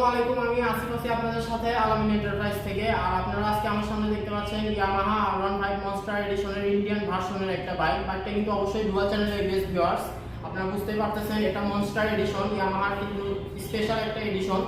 আসসালামু আলাইকুম, আমি আসিফ আছি আপনাদের সাথে আলামিন এন্টারপ্রাইজ থেকে। আর আপনারা আজকে আমার সামনে দেখতে পাচ্ছেন ইয়ামাহা আর ফাইভ মনস্টার এডিশনের ইন্ডিয়ান ভার্সনের একটা বাইক বাইকটা কিন্তু অবশ্যই ডুয়াল চ্যানেলের বেস্ট ভিউয়ার্স আপনারা বুঝতেই পারতেছেন, এটা মনস্টার এডিশন ইয়ামাহার কিন্তু স্পেশাল একটা এডিশন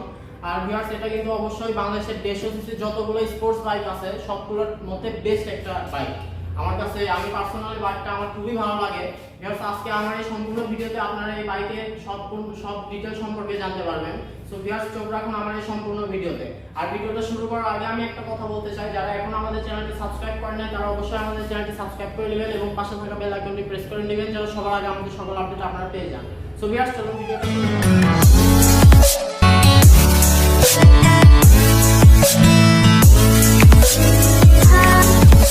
আর ভিউয়ার্স এটা কিন্তু অবশ্যই বাংলাদেশের দেড়শো সিসি যতগুলো স্পোর্টস বাইক আছে, সবগুলোর মধ্যে বেস্ট একটা বাইক আমার কাছে আমি পার্সোনালি বাইকটা আমার খুবই ভালো লাগে। ভিউয়ার্স আজকে আমার এই সম্পূর্ণ ভিডিওতে আপনারা এই বাইকের সব সব ডিটেল সম্পর্কে জানতে পারবেন। সো ভিউয়ার্স চোখ রাখুন আমার এই সম্পূর্ণ ভিডিওতে। আর ভিডিওটা শুরু করার আগে আমি একটা কথা বলতে চাই। যারা এখন আমাদের চ্যানেলটি সাবস্ক্রাইব করেন নাই, তারা অবশ্যই আমাদের চ্যানেলটি সাবস্ক্রাইব করে নেবেন এবং পাশে থাকা বেল আইকনটি প্রেস করে নেবেন যেন সবার আগে আমাদের সকল আপডেট আপনারা পেয়ে যান। সো ভিউয়ার্স চলুন ভিডিওটা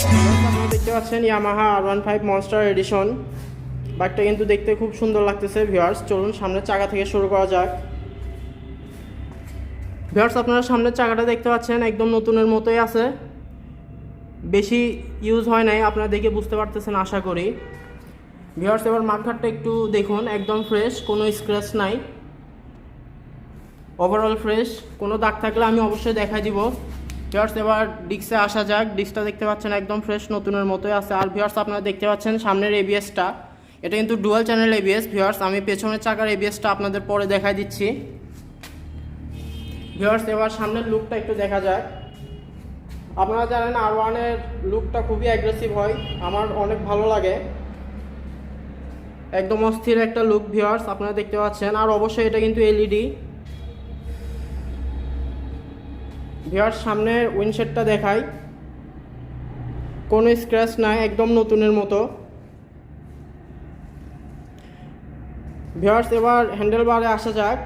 আপনারা দেখতে পাচ্ছেন Yamaha R one five monster edition বাইকটা কিন্তু দেখতে খুব সুন্দর লাগতেছে ভিউয়ার্স চলুন সামনের চাকা থেকে শুরু করা যাক। ভিউয়ার্স আপনারা সামনের চাকাটা দেখতে পাচ্ছেন, একদম নতুনের মতোই আছে। বেশি ইউজ হয় নাই, আপনারা দেখে বুঝতে পারতেছেন, আশা করি। ভিউয়ার্স এবার মাঠঘাটটা একটু দেখুন, একদম ফ্রেশ কোনো স্ক্র্যাচ নাই। ওভারঅল ফ্রেশ কোনো দাগ থাকলে আমি অবশ্যই দেখা দিব। ভিউয়ার্স এবার ডিক্সে আসা যাক। ডিক্সটা দেখতে পাচ্ছেন একদম ফ্রেশ নতুনের মতোই আছে। আর ভিউয়ার্স আপনারা দেখতে পাচ্ছেন সামনের এবিএসটা এটা কিন্তু ডুয়াল চ্যানেল এবিএস ভিউয়ার্স আমি পেছনের চাকার এবিএসটা আপনাদের পরে দেখাই দিচ্ছি। ভিউয়ার্স এবার সামনের লুকটা একটু দেখা যাক। আপনারা জানেন আর ওয়ানের লুকটা খুবই অ্যাগ্রেসিভ হয়। আমার অনেক ভালো লাগে। একদম অস্থির একটা লুক ভিউয়ার্স আপনারা দেখতে পাচ্ছেন। আর অবশ্যই এটা কিন্তু এলইডি ভিউয়ার্স, সামনের উইন্ডশেডটা দেখাই। কোনো স্ক্র্যাচ নাই, একদম নতুনের মতো। ভিউয়ার্স, এবার হ্যান্ডেল বারে আসা যাক।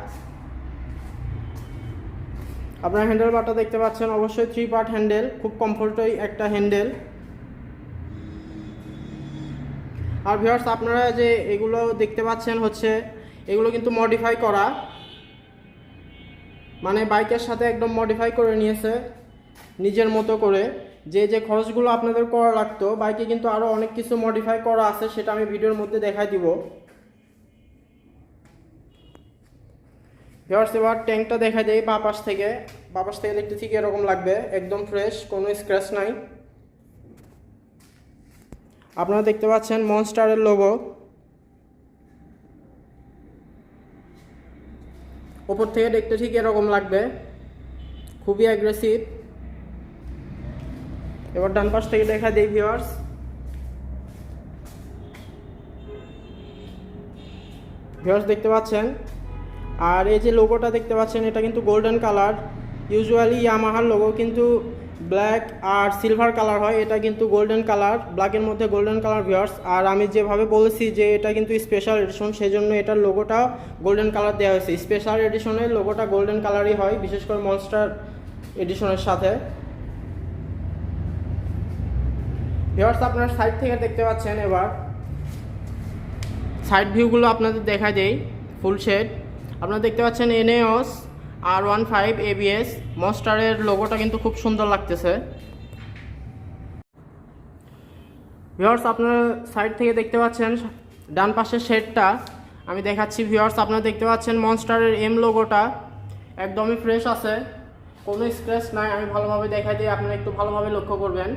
আপনারা হ্যান্ডেল বারটা দেখতে পাচ্ছেন, অবশ্যই থ্রি পার্ট হ্যান্ডেল খুব কমফোর্টই একটা হ্যান্ডেল আর ভিউয়ার্স, আপনারা যে এগুলো দেখতে পাচ্ছেন হচ্ছে, এগুলো কিন্তু মডিফাই করা। মানে বাইকের সাথে একদম মডিফাই করে নিয়েছে, নিজের মতো করে। যে যে খরচগুলো আপনাদের করা লাগতো, বাইকে কিন্তু আরও অনেক কিছু মডিফাই করা আছে, সেটা আমি ভিডিওর মধ্যে দেখাই দিব। ভিউয়ার্স এবার ট্যাঙ্কটা দেখা দেয় বাপাস থেকে। বাপাস থেকে দেখতে ঠিক এরকম লাগবে, একদম ফ্রেশ কোনো স্ক্র্যাচ নাই। আপনারা দেখতে পাচ্ছেন মনস্টারের লোগো ওপর থেকে দেখতে ঠিক এরকম লাগবে। খুবই অ্যাগ্রেসিভ এবার ডান পাশ থেকে দেখা দিই ভিওয়ার্স ভিওয়ার্স দেখতে পাচ্ছেন? আর এই যে লোগোটা দেখতে পাচ্ছেন, এটা কিন্তু গোল্ডেন কালার ইউজুয়ালি ইয়ামাহার লোগো কিন্তু ব্ল্যাক আর সিলভার কালার হয়, এটা কিন্তু গোল্ডেন কালার ব্ল্যাকের মধ্যে গোল্ডেন কালার ভিউয়ার্স আর আমি যেভাবে বলেছি যে এটা কিন্তু স্পেশাল এডিশন সেই জন্য এটার লোগোটা গোল্ডেন কালার দেওয়া হয়েছে। স্পেশাল এডিশনের লোগোটা গোল্ডেন কালারই হয়, বিশেষ করে মনস্টার এডিশনের সাথে। ভিউয়ার্স আপনার সাইড থেকে দেখতে পাচ্ছেন এবার। সাইড ভিউগুলো আপনাদের দেখা দেই ফুল শেড আপনারা দেখতে পাচ্ছেন এনএওস আর ওয়ান ফাইভ এবিএস মস্টারের লোগোটা কিন্তু খুব সুন্দর লাগতেছে। ভিওর্স আপনারা সাইড থেকে দেখতে পাচ্ছেন, ডান পাশের শেডটা আমি দেখাচ্ছি ভিওর্স আপনারা দেখতে পাচ্ছেন মনস্টারের এম লোগোটা একদমই ফ্রেশ আছে। কোনো স্ক্র্যাচ নাই, আমি ভালোভাবে দেখাই দিই, আপনারা একটু ভালোভাবে লক্ষ্য করবেন।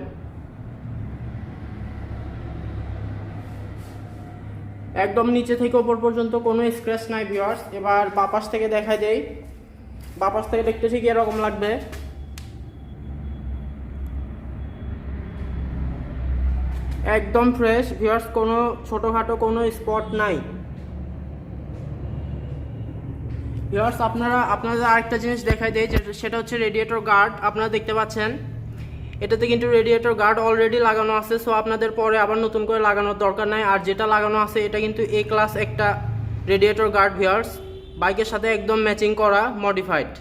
একদম নিচে থেকে ওপর পর্যন্ত কোনো স্ক্র্যাচ নাই ভিউয়ার্স এবার বাপাস থেকে দেখাই দেই। বাপাস থেকে দেখতে ঠিক এরকম লাগবে। একদম ফ্রেশ ভিউয়ার্স কোনো ছোটোখাটো কোনো স্পট নাই। ভিউয়ার্স আপনারা, আপনাদের আরেকটা জিনিস দেখাই দেয় সেটা হচ্ছে রেডিয়েটর গার্ড আপনারা দেখতে পাচ্ছেন। এটাতে কিন্তু রেডিয়েটর গার্ড অলরেডি লাগানো আছে সো আপনাদের পরে আবার নতুন করে লাগানোর দরকার নাই। আর যেটা লাগানো আছে, এটা কিন্তু এ ক্লাস একটা রেডিয়েটর গার্ড ভিয়ার্স বাইকের সাথে একদম ম্যাচিং করা মডিফাইড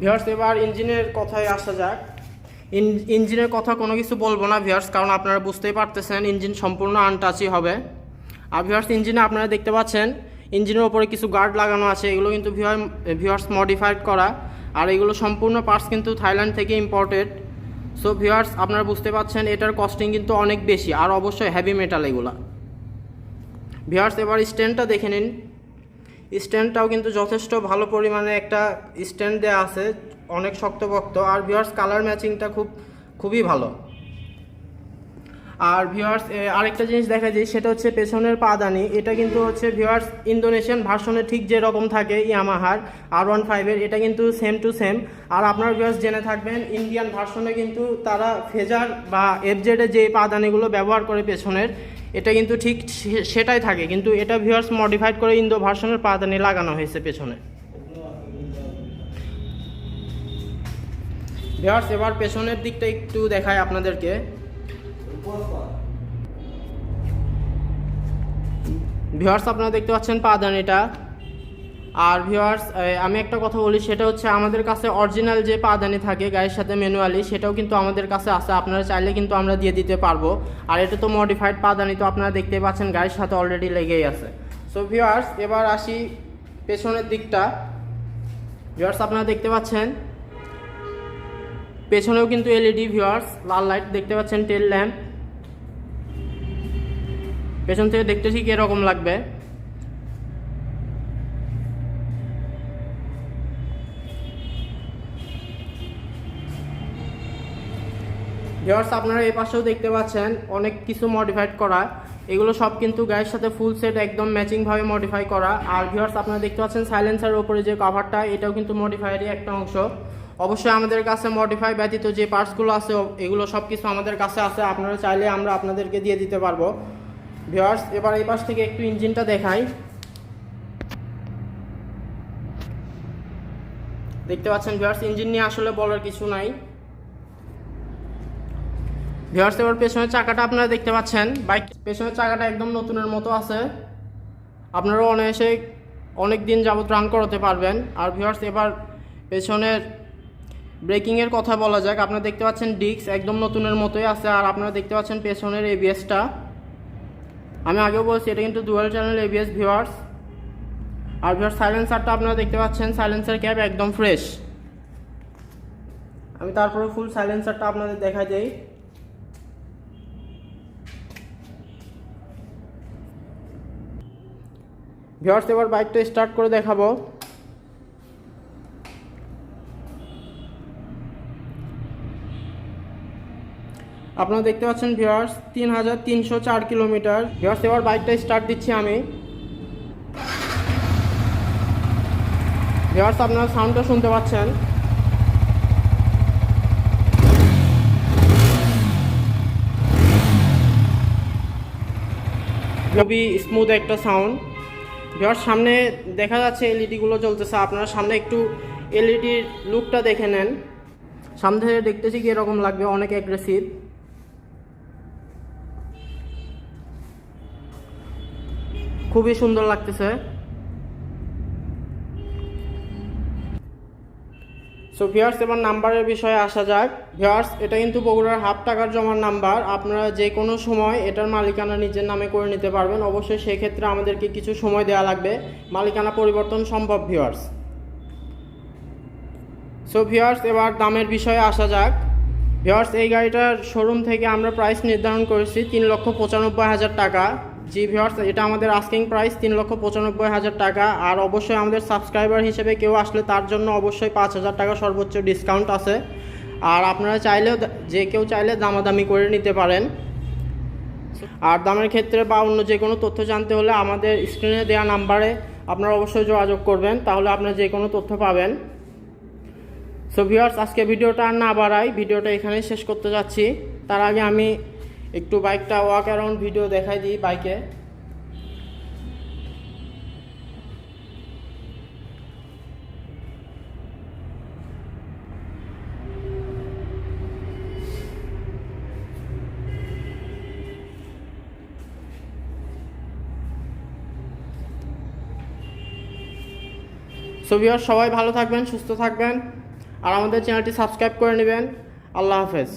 ভিয়ার্স এবার ইঞ্জিনের কথায় আসা যাক। ইঞ্জিনের কথা কোনো কিছু বলব না ভিয়ার্স কারণ আপনারা বুঝতেই পারতেছেন, ইঞ্জিন সম্পূর্ণ আনটাচই হবে। আর ভিয়ার্স ইঞ্জিনে আপনারা দেখতে পাচ্ছেন, ইঞ্জিনের ওপরে কিছু গার্ড লাগানো আছে, এগুলো কিন্তু ভিউয়ার্স মডিফাইড করা। আর এগুলো সম্পূর্ণ পার্টস কিন্তু থাইল্যান্ড থেকে ইম্পোর্টেড সো ভিউয়ার্স আপনারা বুঝতে পাচ্ছেন, এটার কস্টিং কিন্তু অনেক বেশি, আর অবশ্যই হ্যাভি মেটাল এগুলা। ভিউয়ার্স এবার স্ট্যান্ডটা দেখে নিন। স্ট্যান্ডটাও কিন্তু যথেষ্ট ভালো পরিমাণে একটা স্ট্যান্ড দেওয়া আছে, অনেক শক্তপোক্ত। আর ভিওয়ার্স কালার ম্যাচিংটা খুব, খুবই ভালো। আর ভিওয়ার্স আরেকটা জিনিস দেখা যায়, সেটা হচ্ছে পেছনের পাদানি। এটা কিন্তু হচ্ছে ভিওয়ার্স ইন্দোনেশিয়ান ভার্সনে ঠিক যেরকম থাকে ইয়ামাহার আর ওয়ান ফাইভের এটা কিন্তু সেম টু সেম আর আপনার ভিওয়ার্স জেনে থাকবেন ইন্ডিয়ান ভার্সনে কিন্তু তারা ফেজার বা এফজেডে যে পাদানিগুলো ব্যবহার করে পেছনের এটা কিন্তু ঠিক সেটাই থাকে। কিন্তু এটা ভিউয়ার্স মডিফাইড করে ইন্দো ভার্সনের পাদানি লাগানো হয়েছে পেছনে। ভিউয়ার্স এবার পেছনের দিকটা একটু দেখায় আপনাদেরকে। ভিউয়ার্স আপনারা দেখতে পাচ্ছেন পাদানিটা। আর ভিওয়ার্স আমি একটা কথা বলি, সেটা হচ্ছে আমাদের কাছে অরিজিনাল যে পাদানি থাকে গাড়ির সাথে ম্যানুয়ালি সেটাও কিন্তু আমাদের কাছে আছে। আপনারা চাইলে কিন্তু আমরা দিয়ে দিতে পারব। আর এটা তো মডিফাইড পাদানি, তো আপনারা দেখতে পাচ্ছেন গাড়ির সাথে অলরেডি লেগেই আছে। সো ভিউয়ার্স এবার আসি পেছনের দিকটা। ভিওয়ার্স আপনারা দেখতে পাচ্ছেন? পেছনেও কিন্তু এলইডি ভিউয়ার্স লাল লাইট দেখতে পাচ্ছেন টেল ল্যাম্প পেছন থেকে দেখতে ঠিক এরকম লাগবে। ভিউয়ার্স আপনারা এই পাশেও দেখতে পাচ্ছেন অনেক কিছু মডিফাইড করা। এগুলো সব কিন্তু গায়ের সাথে ফুল সেট একদম ম্যাচিংভাবে মডিফাই করা। আর ভিউয়ার্স আপনারা দেখতে পাচ্ছেন সাইলেন্সারের উপরে যে কভারটা এটাও কিন্তু মডিফাইয়েরই একটা অংশ। অবশ্যই আমাদের কাছে মডিফাই ব্যতীত যে পার্টসগুলো আছে, এগুলো সব কিছু আমাদের কাছে আছে। আপনারা চাইলে আমরা আপনাদেরকে দিয়ে দিতে পারব। ভিউয়ার্স এবার এই পাশ থেকে একটু ইঞ্জিনটা দেখাই। দেখতে পাচ্ছেন ভিউয়ার্স ইঞ্জিন নিয়ে আসলে বলার কিছু নাই। ভিউয়ার্স এবার পেছনের চাকাটা আপনারা দেখতে পাচ্ছেন। বাইক পেছনের চাকাটা একদম নতুনের মতো আছে। আপনারাও অনায়াসে অনেক দিন যাবত রান করাতে পারবেন। আর ভিউয়ার্স এবার পেছনের ব্রেকিংয়ের কথা বলা যাক। আপনারা দেখতে পাচ্ছেন ডিস্ক একদম নতুনের মতোই আছে। আর আপনারা দেখতে পাচ্ছেন পেছনের এবিএসটা আমি আগেও বলছি, এটা কিন্তু ডুয়াল চ্যানেল এবিএস ভিউয়ার্স আর ভিউয়ার্স সাইলেন্সারটা আপনারা দেখতে পাচ্ছেন। সাইলেন্সার ক্যাপ একদম ফ্রেশ আমি তারপরে ফুল সাইলেন্সারটা আপনাদের দেখা যাই ভিউয়ার্স, এবার বাইকটা স্টার্ট করে দেখাবো। আপনারা দেখতে পাচ্ছেন ভিউয়ার্স, তিন হাজার তিনশো চার কিলোমিটার। ভিউয়ার্স, এবার বাইকটা স্টার্ট দিচ্ছি আমি। ভিউয়ার্স, আপনারা সাউন্ডটা শুনতে পাচ্ছেন? খুবই স্মুথ একটা সাউন্ড ভিউয়ার্স, সামনে দেখা যাচ্ছে এলইডিগুলো চলতেছে আপনারা সামনে একটু এলইডির লুকটা দেখে নেন। সামনে থেকে দেখতেছি কি এরকম লাগবে, অনেক অ্যাগ্রেসিভ খুবই সুন্দর লাগতেছে। সো ভিউয়ার্স এবার নাম্বারের বিষয়ে আসা যাক। ভিউয়ার্স এটা কিন্তু বগুড়ার হাফ টাকার জমার নাম্বার। আপনারা যে কোনো সময় এটার মালিকানা নিজের নামে করে নিতে পারবেন। অবশ্যই সেক্ষেত্রে আমাদেরকে কিছু সময় দেওয়া লাগবে। মালিকানা পরিবর্তন সম্ভব ভিউয়ার্স সো ভিউয়ার্স এবার দামের বিষয়ে আসা যাক। ভিউয়ার্স এই গাড়িটার শোরুম থেকে আমরা প্রাইস নির্ধারণ করেছি তিন লক্ষ পঁচানব্বই হাজার টাকা। জি ভিউয়ার্স, এটা আমাদের আস্কিং প্রাইস তিন লক্ষ পঁচানব্বই হাজার টাকা। আর অবশ্যই আমাদের সাবস্ক্রাইবার হিসেবে কেউ আসলে তার জন্য অবশ্যই পাঁচ হাজার টাকা সর্বোচ্চ ডিসকাউন্ট আছে। আর আপনারা চাইলেও যে কেউ চাইলে দামাদামি করে নিতে পারেন। আর দামের ক্ষেত্রে বা অন্য যে কোনো তথ্য জানতে হলে আমাদের স্ক্রিনে দেওয়া নাম্বারে আপনারা অবশ্যই যোগাযোগ করবেন, তাহলে আপনারা যে কোনো তথ্য পাবেন। সো ভিউয়ার্স আজকে ভিডিওটা আর না বাড়াই, ভিডিওটা এখানেই শেষ করতে যাচ্ছি। তার আগে আমি একটু বাইকটা ওয়াক অ্যারাউন্ড ভিডিও দেখাই দিই বাইকে সো সবাই ভালো থাকবেন, সুস্থ থাকবেন। আর আমাদের চ্যানেলটি সাবস্ক্রাইব করে নেবেন। আল্লাহ হাফেজ।